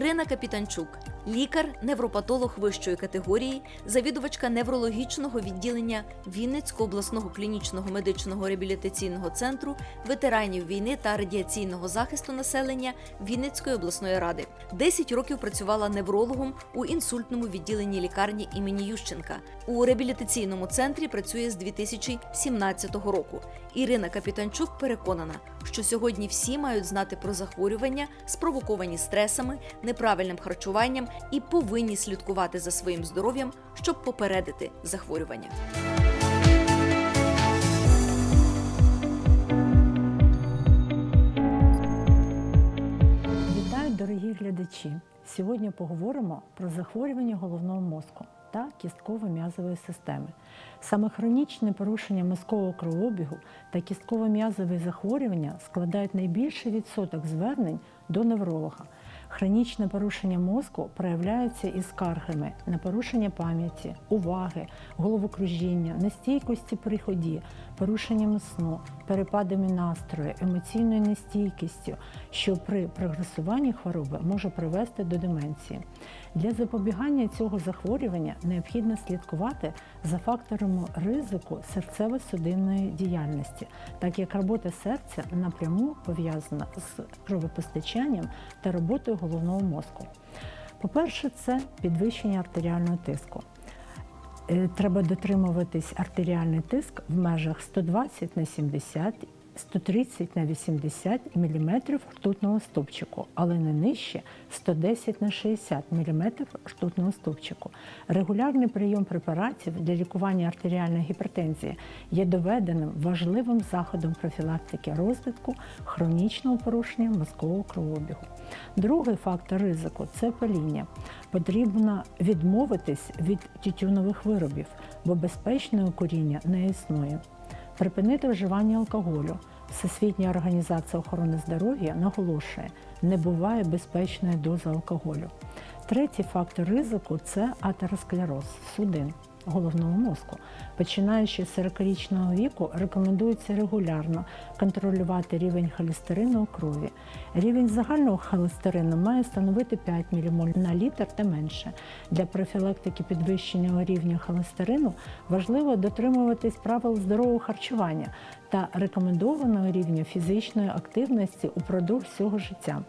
Ірина Капітанчук, лікар-невропатолог вищої категорії, завідувачка неврологічного відділення Вінницького обласного клінічного медичного реабілітаційного центру ветеранів війни та радіаційного захисту населення Вінницької обласної ради. 10 років працювала неврологом у інсультному відділенні лікарні імені Ющенка. У реабілітаційному центрі працює з 2017 року. Ірина Капітанчук переконана, що сьогодні всі мають знати про захворювання, спровоковані стресами, неправильним харчуванням і повинні слідкувати за своїм здоров'ям, щоб попередити захворювання. Вітаю, дорогі глядачі! Сьогодні поговоримо про захворювання головного мозку та кістково-м'язової системи. Саме хронічне порушення мозкового кровообігу та кістково-м'язові захворювання складають найбільший відсоток звернень до невролога. Хронічне порушення мозку проявляється із скаргами на порушення пам'яті, уваги, головокружіння, нестійкості при ході, порушеннями сну, перепадами настрою, емоційною нестійкістю, що при прогресуванні хвороби може привести до деменції. Для запобігання цього захворювання необхідно слідкувати за факторами ризику серцево-судинної діяльності, так як робота серця напряму пов'язана з кровопостачанням та роботою головного мозку. По-перше, це підвищення артеріального тиску. Е, Треба дотримуватись артеріальний тиск в межах 120 на 70, 130 на 80 мм ртутного стовпчику, але не нижче 110 на 60 мм ртутного стовпчику. Регулярний прийом препаратів для лікування артеріальної гіпертензії є доведеним важливим заходом профілактики розвитку хронічного порушення мозкового кровообігу. Другий фактор ризику це паління. Потрібно відмовитись від тютюнових виробів, бо безпечного куріння не існує. Припинити вживання алкоголю. Всесвітня організація охорони здоров'я наголошує, не буває безпечної дози алкоголю. Третій фактор ризику це атеросклероз судин головного мозку. Починаючи з 40-річного віку, рекомендується регулярно контролювати рівень холестерину у крові. Рівень загального холестерину має становити 5 ммоль на літр та менше. Для профілактики підвищеного рівня холестерину важливо дотримуватись правил здорового харчування та рекомендованого рівня фізичної активності упродовж всього життя.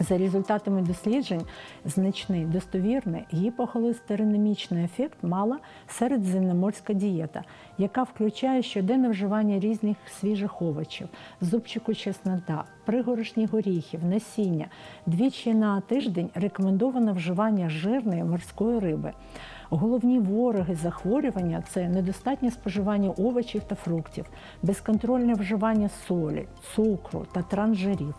За результатами досліджень, значний достовірний гіпохолестеринемічний ефект мала середземноморська дієта, яка включає щоденне вживання різних свіжих овочів, зубчику чеснота, пригорошні горіхів, насіння. Двічі на тиждень рекомендовано вживання жирної морської риби. Головні вороги захворювання це недостатнє споживання овочів та фруктів, безконтрольне вживання солі, цукру та трансжирів.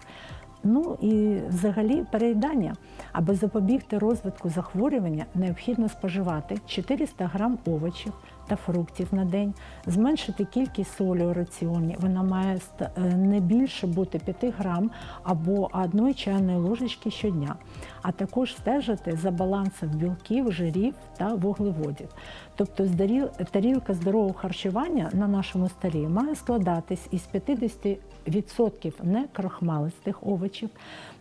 Ну і взагалі переїдання. Аби запобігти розвитку захворювання, необхідно споживати 400 грам овочів та фруктів на день, зменшити кількість солі у раціоні. Вона має е, не більше бути 5 грам або одної чайної ложечки щодня, а також стежити за балансом білків, жирів та вуглеводів. Тобто тарілка здорового харчування на нашому столі має складатись із 50% некрохмалистих овочів,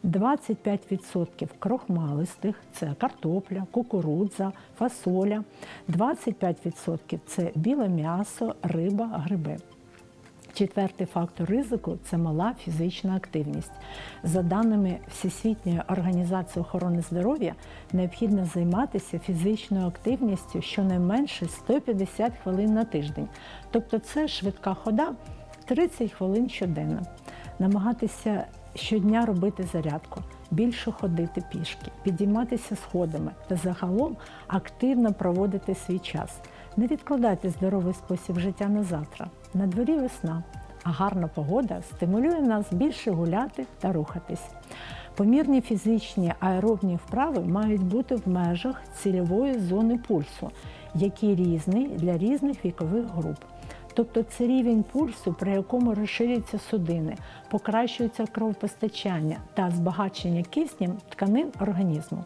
25% крохмалистих це картопля, кукурудза, фасоля, 25% це біле м'ясо, риба, гриби. Четвертий фактор ризику це мала фізична активність. За даними Всесвітньої організації охорони здоров'я, необхідно займатися фізичною активністю щонайменше 150 хвилин на тиждень. Тобто це швидка хода 30 хвилин щоденно. Намагатися щодня робити зарядку, більше ходити пішки, підійматися сходами та загалом активно проводити свій час. Не відкладайте здоровий спосіб життя на завтра. На дворі весна, а гарна погода стимулює нас більше гуляти та рухатись. Помірні фізичні аеробні вправи мають бути в межах цільової зони пульсу, який різний для різних вікових груп. Тобто це рівень пульсу, при якому розширюються судини, покращується кровопостачання та збагачення киснем тканин організму.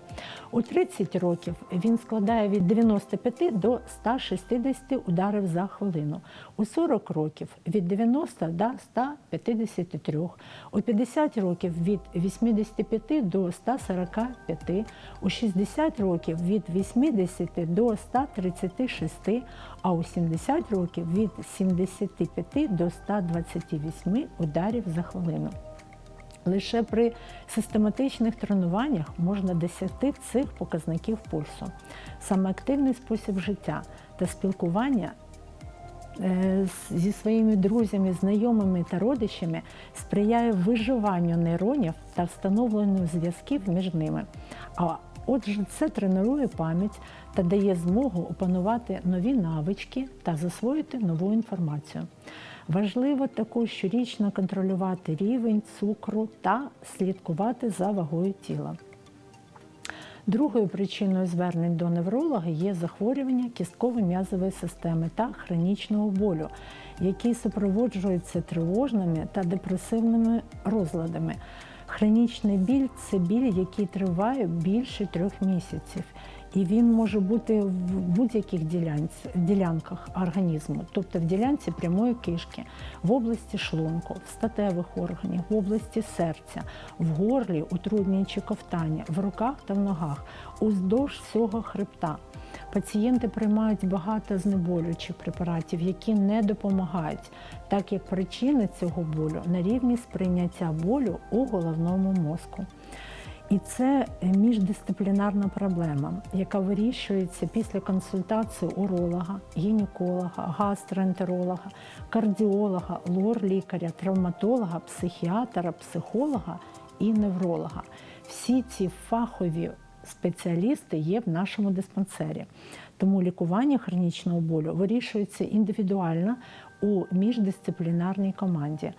У 30 років він складає від 95 до 160 ударів за хвилину, у 40 років від 90 до 153, у 50 років від 85 до 145, у 60 років від 80 до 136, а у 70 років від 75 до 128 ударів за хвилину. Лише при систематичних тренуваннях можна досягти цих показників пульсу. Саме активний спосіб життя та спілкування е, зі своїми друзями, знайомими та родичами сприяє виживанню нейронів та встановленню зв'язків між ними. Отже, це тренує пам'ять та дає змогу опанувати нові навички та засвоїти нову інформацію. Важливо також щорічно контролювати рівень цукру та слідкувати за вагою тіла. Другою причиною звернень до невролога є захворювання кістково-м'язової системи та хронічного болю, які супроводжуються тривожними та депресивними розладами. Хронічний біль це біль, який триває більше трьох місяців, і він може бути в будь-яких ділянках організму, тобто в ділянці прямої кишки, в області шлунку, в статевих органів, в області серця, в горлі, у трудній чи ковтані, в руках та в ногах, уздовж всього хребта. Пацієнти приймають багато знеболюючих препаратів, які не допомагають, так як причина цього болю на рівні сприйняття болю у головному мозку. І це міждисциплінарна проблема, яка вирішується після консультації уролога, гінеколога, гастроентеролога, кардіолога, лор-лікаря, травматолога, психіатра, психолога і невролога. Всі ці фахові спеціалісти є в нашому диспансері. Тому лікування хронічного болю вирішується індивідуально у міждисциплінарній команді.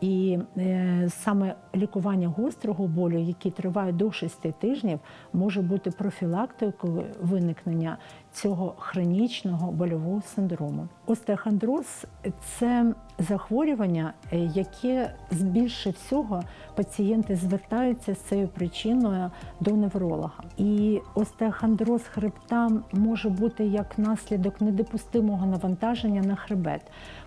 І е, саме лікування гострого болю, який триває до 6 тижнів, може бути профілактикою виникнення цього хронічного больового синдрому. Остеохондроз – це захворювання, е, яке більше всього пацієнти звертаються з цією причиною до невролога. І остеохондроз хребта може бути як наслідок недопустимого навантаження на хребет,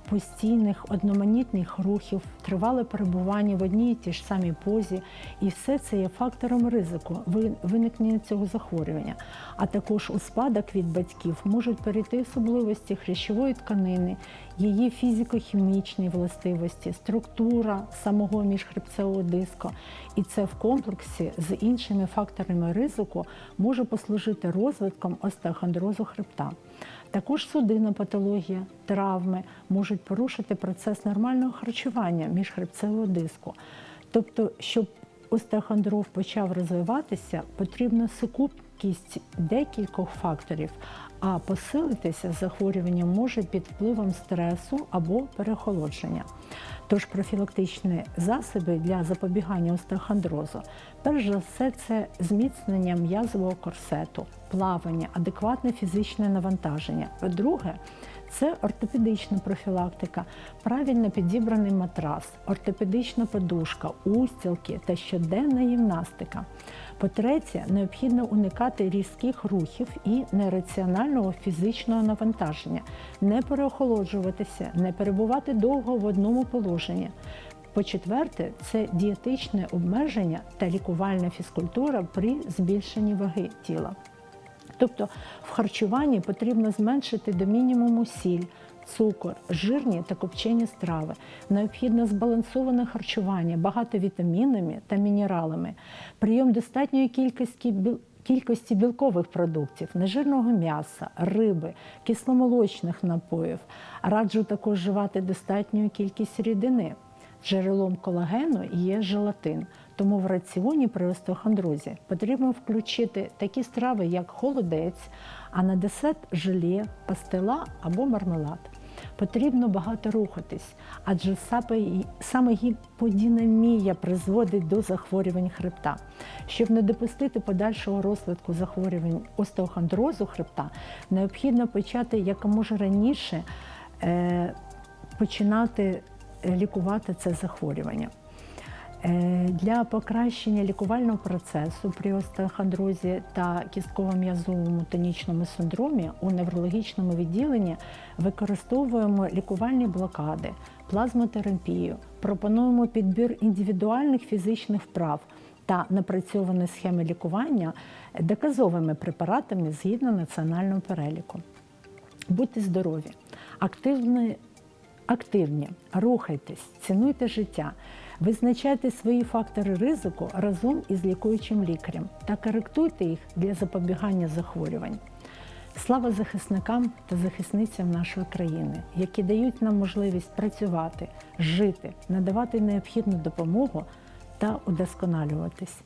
постійних одноманітних рухів, тривале перебування в одній і тій ж самій позі. І все це є фактором ризику виникнення цього захворювання. А також у спадок від батьків можуть перейти особливості хрящової тканини, її фізико-хімічні властивості, структура самого міжхребцевого диску. І це в комплексі з іншими факторами ризику може послужити розвитком остеохондрозу хребта. Також судинна патологія, травми можуть порушити процес нормального харчування міжхребцевого диску. Тобто, щоб остеохондроз почав розвиватися, потрібна сукупність декількох факторів, а посилитися захворювання може під впливом стресу або переохолодження. Тож профілактичні засоби для запобігання остеохондрозу, перш за все, це зміцнення м'язового корсету, плавання, адекватне фізичне навантаження. По-друге, це ортопедична профілактика, правильно підібраний матрас, ортопедична подушка, устілки та щоденна гімнастика. По-третє, необхідно уникати різких рухів і нераціонального фізичного навантаження, не переохолоджуватися, не перебувати довго в одному положенні. По-четверте, це дієтичне обмеження та лікувальна фізкультура при збільшенні ваги тіла. Тобто в харчуванні потрібно зменшити до мінімуму сіль, цукор, жирні та копчені страви. Необхідно збалансоване харчування, багато вітамінами та мінералами, прийом достатньої кількості кількості білкових продуктів, нежирного м'яса, риби, кисломолочних напоїв. Раджу також вживати достатню кількість рідини. Джерелом колагену є желатин, тому в раціоні при остеохондрозі потрібно включити такі страви, як холодець, а на десерт желе, пастила або мармелад. Потрібно багато рухатись, адже саме- гіподінамія призводить до захворювань хребта. Щоб не допустити подальшого розвитку захворювань остеохондрозу хребта, необхідно почати якомога раніше е, розпочинати е, лікувати це захворювання. Е, Для покращення лікувального процесу при остеохондрозі та кістково-м'язовому тонічному синдромі у неврологічному відділенні використовуємо лікувальні блокади, плазмотерапію, пропонуємо підбір індивідуальних фізичних вправ та напрацьовані схеми лікування доказовими препаратами згідно національного переліку. Будьте здорові, активні, активні, рухайтесь, цінуйте життя, визначайте свої фактори ризику разом із лікуючим лікарем та коректуйте їх для запобігання захворювань. Слава захисникам та захисницям нашої країни, які дають нам можливість працювати, жити, надавати необхідну допомогу та удосконалюватись.